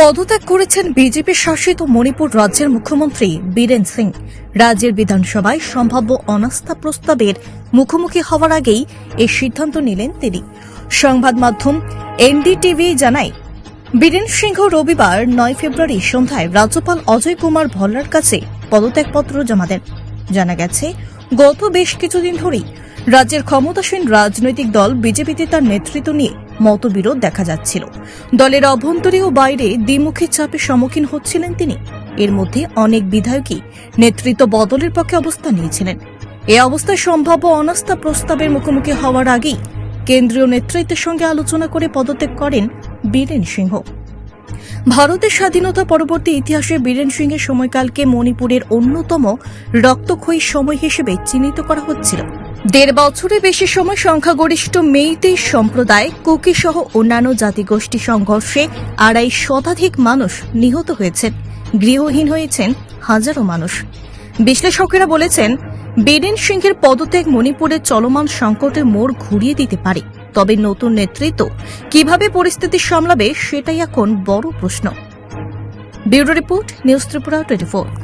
পদত্যাগ করেছেন বিজেপি শাসিত মণিপুর রাজ্যের মুখ্যমন্ত্রী বীরেন সিং। রাজ্যের বিধানসভায় সম্ভাব্য অনাস্থা প্রস্তাবের মুখোমুখি হওয়ার আগেই এই সিদ্ধান্ত নিলেন তিনি। সংবাদ মাধ্যম এনডিটিভি জানায়, বীরেন সিংহ রবিবার নয় ফেব্রুয়ারি সন্ধ্যায় রাজ্যপাল অজয় কুমার ভল্লার কাছে পদত্যাগপত্র জমা দেন। জানা গেছে, গত বেশ কিছুদিন ধরেই রাজ্যের ক্ষমতাসীন রাজনৈতিক দল বিজেপিতে তার নেতৃত্ব নিয়ে মতবিরোধ দেখা যাচ্ছিল। দলের অভ্যন্তরে ও বাইরে দ্বিমুখী চাপের সম্মুখীন হচ্ছিলেন তিনি। এর মধ্যে অনেক বিধায়কই নেতৃত্ব বদলের পক্ষে অবস্থান নিয়েছিলেন। এ অবস্থায় সম্ভাব্য অনাস্থা প্রস্তাবের মুখোমুখি হওয়ার আগেই কেন্দ্রীয় নেতৃত্বের সঙ্গে আলোচনা করে পদত্যাগ করেন বীরেন সিংহ। ভারতের স্বাধীনতা পরবর্তী ইতিহাসে বীরেন সিংহের সময়কালকে মণিপুরের অন্যতম রক্তক্ষয়ী সময় হিসেবে চিহ্নিত করা হচ্ছিল। দেড় বছরের বেশি সময় সংখ্যাগরিষ্ঠ মেইতেই সম্প্রদায় কুকি সহ অন্যান্য জাতিগোষ্ঠী সংঘর্ষে আড়াই শতাধিক মানুষ নিহত হয়েছেন। গৃহহীন হয়েছেন হাজারো মানুষ। বিশ্লেষকেরা বলেছেন বীরেন সিংহের পদত্যাগ মণিপুরের চলমান সংকটের মোড় ঘুরিয়ে দিতে পারে। তবে নতুন নেতৃত্ব কীভাবে পরিস্থিতি সামলাবে সেটাই এখন বড় প্রশ্ন। Bureau report, news Tripura twenty